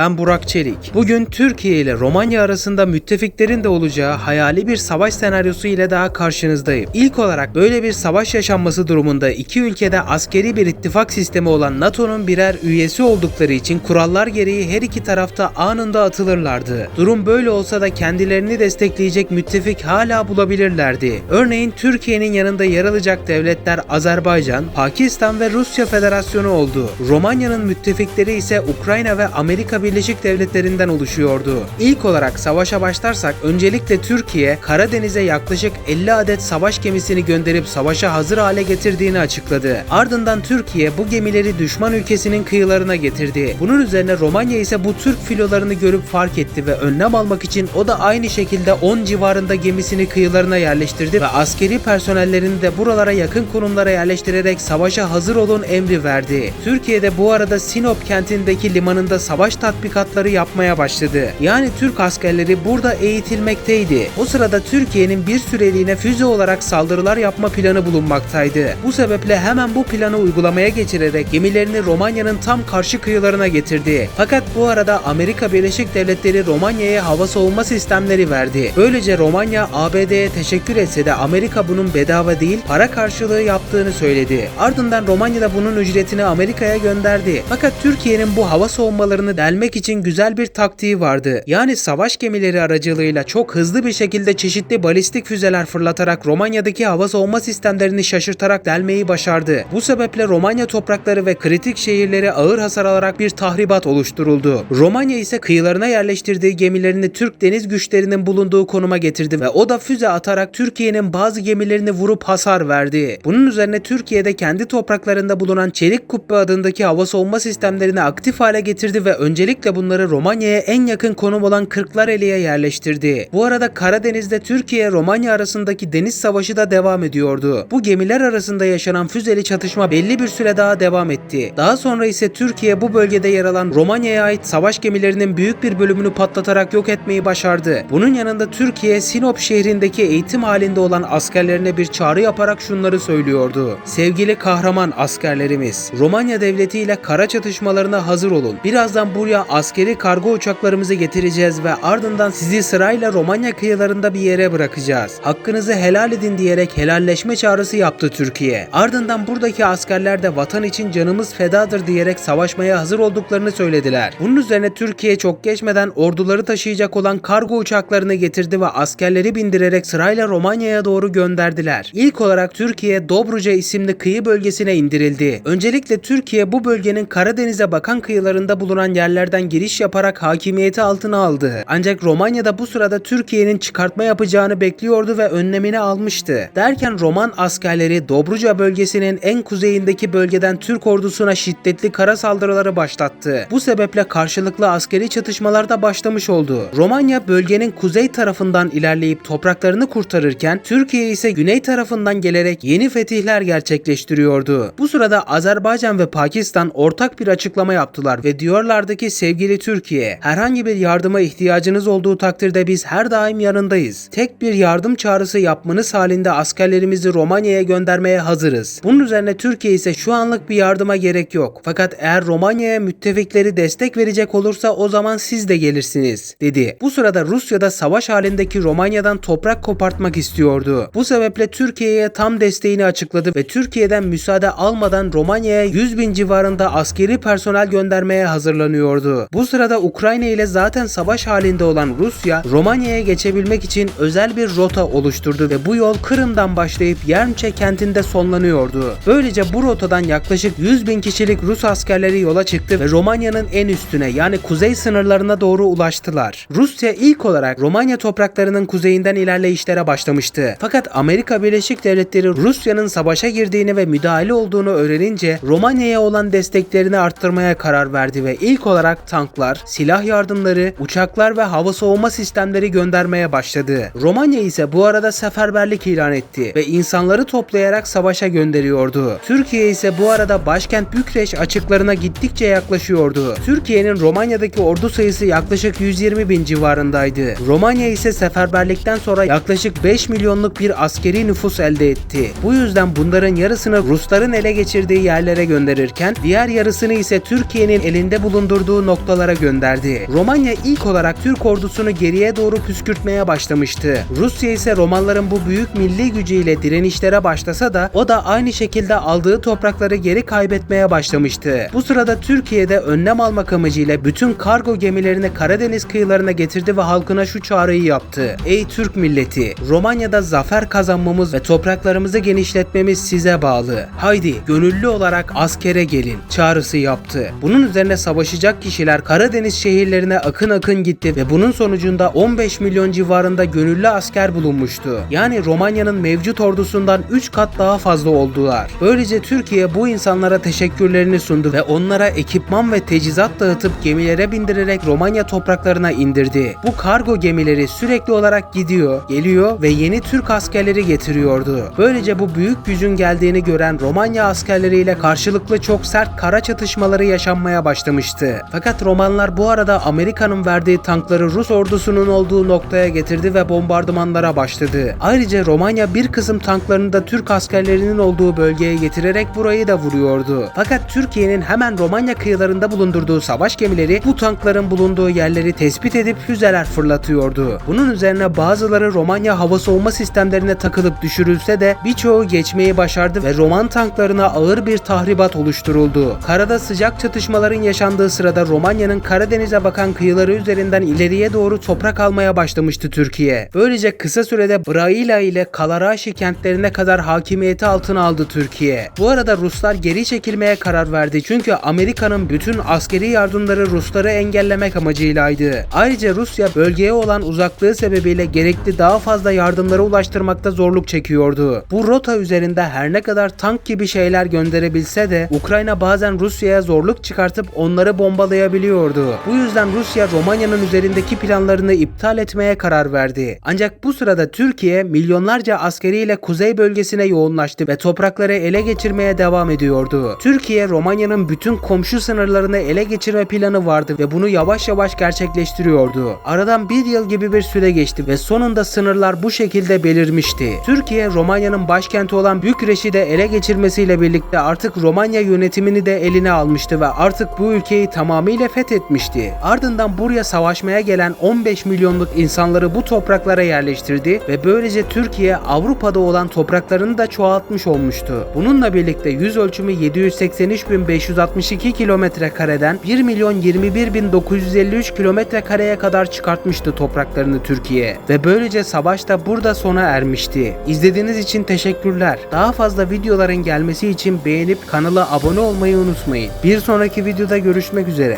Ben Burak Çelik. Bugün Türkiye ile Romanya arasında müttefiklerin de olacağı hayali bir savaş senaryosu ile daha karşınızdayım. İlk olarak böyle bir savaş yaşanması durumunda iki ülkede askeri bir ittifak sistemi olan NATO'nun birer üyesi oldukları için kurallar gereği her iki tarafta anında atılırlardı. Durum böyle olsa da kendilerini destekleyecek müttefik hala bulabilirlerdi. Örneğin Türkiye'nin yanında yer alacak devletler Azerbaycan, Pakistan ve Rusya Federasyonu oldu. Romanya'nın müttefikleri ise Ukrayna ve Amerika Birleşik Devletleri'nden oluşuyordu. İlk olarak savaşa başlarsak öncelikle Türkiye Karadeniz'e yaklaşık 50 adet savaş gemisini gönderip savaşa hazır hale getirdiğini açıkladı. Ardından Türkiye bu gemileri düşman ülkesinin kıyılarına getirdi. Bunun üzerine Romanya ise bu Türk filolarını görüp fark etti ve önlem almak için o da aynı şekilde 10 civarında gemisini kıyılarına yerleştirdi ve askeri personellerini de buralara yakın konumlara yerleştirerek savaşa hazır olun emri verdi. Türkiye de bu arada Sinop kentindeki limanında savaş tatbikatları yapmaya başladı. Yani Türk askerleri burada eğitilmekteydi. O sırada Türkiye'nin bir süreliğine füze olarak saldırılar yapma planı bulunmaktaydı. Bu sebeple hemen bu planı uygulamaya geçirerek gemilerini Romanya'nın tam karşı kıyılarına getirdi. Fakat bu arada Amerika Birleşik Devletleri Romanya'ya hava savunma sistemleri verdi. Böylece Romanya ABD'ye teşekkür etse de Amerika bunun bedava değil para karşılığı yaptığını söyledi. Ardından Romanya da bunun ücretini Amerika'ya gönderdi. Fakat Türkiye'nin bu hava savunmalarını delmek için güzel bir taktiği vardı. Yani savaş gemileri aracılığıyla çok hızlı bir şekilde çeşitli balistik füzeler fırlatarak Romanya'daki hava savunma sistemlerini şaşırtarak delmeyi başardı. Bu sebeple Romanya toprakları ve kritik şehirleri ağır hasar alarak bir tahribat oluşturuldu. Romanya ise kıyılarına yerleştirdiği gemilerini Türk deniz güçlerinin bulunduğu konuma getirdi ve o da füze atarak Türkiye'nin bazı gemilerini vurup hasar verdi. Bunun üzerine Türkiye'de kendi topraklarında bulunan Çelik Kubbe adındaki hava savunma sistemlerini aktif hale getirdi ve öncelikle bunları Romanya'ya en yakın konum olan Kırklareli'ye yerleştirdi. Bu arada Karadeniz'de Türkiye-Romanya arasındaki deniz savaşı da devam ediyordu. Bu gemiler arasında yaşanan füzeli çatışma belli bir süre daha devam etti. Daha sonra ise Türkiye bu bölgede yer alan Romanya'ya ait savaş gemilerinin büyük bir bölümünü patlatarak yok etmeyi başardı. Bunun yanında Türkiye Sinop şehrindeki eğitim halinde olan askerlerine bir çağrı yaparak şunları söylüyordu. Sevgili kahraman askerlerimiz, Romanya devleti ile kara çatışmalarına hazır olun. Birazdan buraya askeri kargo uçaklarımızı getireceğiz ve ardından sizi sırayla Romanya kıyılarında bir yere bırakacağız. Hakkınızı helal edin diyerek helalleşme çağrısı yaptı Türkiye. Ardından buradaki askerler de vatan için canımız fedadır diyerek savaşmaya hazır olduklarını söylediler. Bunun üzerine Türkiye çok geçmeden orduları taşıyacak olan kargo uçaklarını getirdi ve askerleri bindirerek sırayla Romanya'ya doğru gönderdiler. İlk olarak Türkiye Dobruca isimli kıyı bölgesine indirildi. Öncelikle Türkiye bu bölgenin Karadeniz'e bakan kıyılarında bulunan yerlerden giriş yaparak hakimiyeti altına aldı. Ancak Romanya da bu sırada Türkiye'nin çıkartma yapacağını bekliyordu ve önlemini almıştı. Derken Roman askerleri Dobruca bölgesinin en kuzeyindeki bölgeden Türk ordusuna şiddetli kara saldırıları başlattı. Bu sebeple karşılıklı askeri çatışmalar da başlamış oldu. Romanya bölgenin kuzey tarafından ilerleyip topraklarını kurtarırken Türkiye ise güney tarafından gelerek yeni fetihler gerçekleştiriyordu. Bu sırada Azerbaycan ve Pakistan ortak bir açıklama yaptılar ve diyorlardı ki sevgili Türkiye herhangi bir yardıma ihtiyacınız olduğu takdirde biz her daim yanındayız. Tek bir yardım çağrısı yapmanız halinde askerlerimizi Romanya'ya göndermeye hazırız. Bunun üzerine Türkiye ise şu anlık bir yardıma gerek yok. Fakat eğer Romanya'ya müttefikleri destek verecek olursa o zaman siz de gelirsiniz dedi. Bu sırada Rusya'da savaş halindeki Romanya'dan toprak kopartmak istiyordu. Bu sebeple Türkiye'ye tam desteğini açıkladı ve Türkiye'den müsaade almadan Romanya'ya 100 bin civarında askeri personel göndermeye hazırlanıyordu. Bu sırada Ukrayna ile zaten savaş halinde olan Rusya, Romanya'ya geçebilmek için özel bir rota oluşturdu ve bu yol Kırım'dan başlayıp Yermçe kentinde sonlanıyordu. Böylece bu rotadan yaklaşık 100 bin kişilik Rus askerleri yola çıktı ve Romanya'nın en üstüne yani kuzey sınırlarına doğru ulaştılar. Rusya ilk olarak Romanya topraklarının kuzeyinden ilerleyişlere başlamıştı. Fakat Amerika Birleşik Devletleri Rusya'nın savaşa girdiğini ve müdahale olduğunu öğrenince Romanya'ya olan desteklerini arttırmaya karar verdi ve ilk olarak tanklar, silah yardımları, uçaklar ve hava savunma sistemleri göndermeye başladı. Romanya ise bu arada seferberlik ilan etti ve insanları toplayarak savaşa gönderiyordu. Türkiye ise bu arada başkent Bükreş açıklarına gittikçe yaklaşıyordu. Türkiye'nin Romanya'daki ordu sayısı yaklaşık 120 bin civarındaydı. Romanya ise seferberlikten sonra yaklaşık 5 milyonluk bir askeri nüfus elde etti. Bu yüzden bunların yarısını Rusların ele geçirdiği yerlere gönderirken diğer yarısını ise Türkiye'nin elinde bulundurduğu noktalara gönderdi. Romanya ilk olarak Türk ordusunu geriye doğru püskürtmeye başlamıştı. Rusya ise Romanların bu büyük milli gücüyle direnişlere başlasa da o da aynı şekilde aldığı toprakları geri kaybetmeye başlamıştı. Bu sırada Türkiye'de önlem almak amacıyla bütün kargo gemilerini Karadeniz kıyılarına getirdi ve halkına şu çağrıyı yaptı. Ey Türk milleti! Romanya'da zafer kazanmamız ve topraklarımızı genişletmemiz size bağlı. Haydi gönüllü olarak askere gelin çağrısı yaptı. Bunun üzerine savaşacak kişiler Karadeniz şehirlerine akın akın gitti ve bunun sonucunda 15 milyon civarında gönüllü asker bulunmuştu. Yani Romanya'nın mevcut ordusundan 3 kat daha fazla oldular. Böylece Türkiye bu insanlara teşekkürlerini sundu ve onlara ekipman ve teçhizat dağıtıp gemilere bindirerek Romanya topraklarına indirdi. Bu kargo gemileri sürekli olarak gidiyor, geliyor ve yeni Türk askerleri getiriyordu. Böylece bu büyük gücün geldiğini gören Romanya askerleriyle karşılıklı çok sert kara çatışmaları yaşanmaya başlamıştı. Fakat Romanlar bu arada Amerika'nın verdiği tankları Rus ordusunun olduğu noktaya getirdi ve bombardımanlara başladı. Ayrıca Romanya bir kısım tanklarını da Türk askerlerinin olduğu bölgeye getirerek burayı da vuruyordu. Fakat Türkiye'nin hemen Romanya kıyılarında bulundurduğu savaş gemileri bu tankların bulunduğu yerleri tespit edip füzeler fırlatıyordu. Bunun üzerine bazıları Romanya hava savunma sistemlerine takılıp düşürülse de birçoğu geçmeyi başardı ve Roman tanklarına ağır bir tahribat oluşturuldu. Karada sıcak çatışmaların yaşandığı sırada Romanya'nın Karadeniz'e bakan kıyıları üzerinden ileriye doğru toprak almaya başlamıştı Türkiye. Böylece kısa sürede Braila ile Kalaraşi kentlerine kadar hakimiyeti altına aldı Türkiye. Bu arada Ruslar geri çekilmeye karar verdi çünkü Amerika'nın bütün askeri yardımları Rusları engellemek amacıylaydı. Ayrıca Rusya bölgeye olan uzaklığı sebebiyle gerekli daha fazla yardımları ulaştırmakta zorluk çekiyordu. Bu rota üzerinde her ne kadar tank gibi şeyler gönderebilse de Ukrayna bazen Rusya'ya zorluk çıkartıp onları bombalayabiliyordu. Bu yüzden Rusya Romanya'nın üzerindeki planlarını iptal etmeye karar verdi. Ancak bu sırada Türkiye milyonlarca askeriyle kuzey bölgesine yoğunlaştı ve toprakları ele geçirmeye devam ediyordu. Türkiye Romanya'nın bütün komşu sınırlarını ele geçirme planı vardı ve bunu yavaş yavaş gerçekleştiriyordu. Aradan bir yıl gibi bir süre geçti ve sonunda sınırlar bu şekilde belirmişti. Türkiye Romanya'nın başkenti olan Bükreş'i de ele geçirmesiyle birlikte artık Romanya yönetimini de eline almıştı ve artık bu ülkeyi tamamıyla fethetmişti. Ardından buraya savaşmaya gelen 15 milyonluk insanları bu topraklara yerleştirdi ve böylece Türkiye Avrupa'da olan topraklarını da çoğaltmış olmuştu. Bununla birlikte yüz ölçümü 783.562 kilometre kareden 1 milyon 21.953 kilometre kareye kadar çıkartmıştı topraklarını Türkiye ve böylece savaş da burada sona ermişti. İzlediğiniz için teşekkürler. Daha fazla videoların gelmesi için beğenip kanala abone olmayı unutmayın. Bir sonraki videoda görüşmek üzere.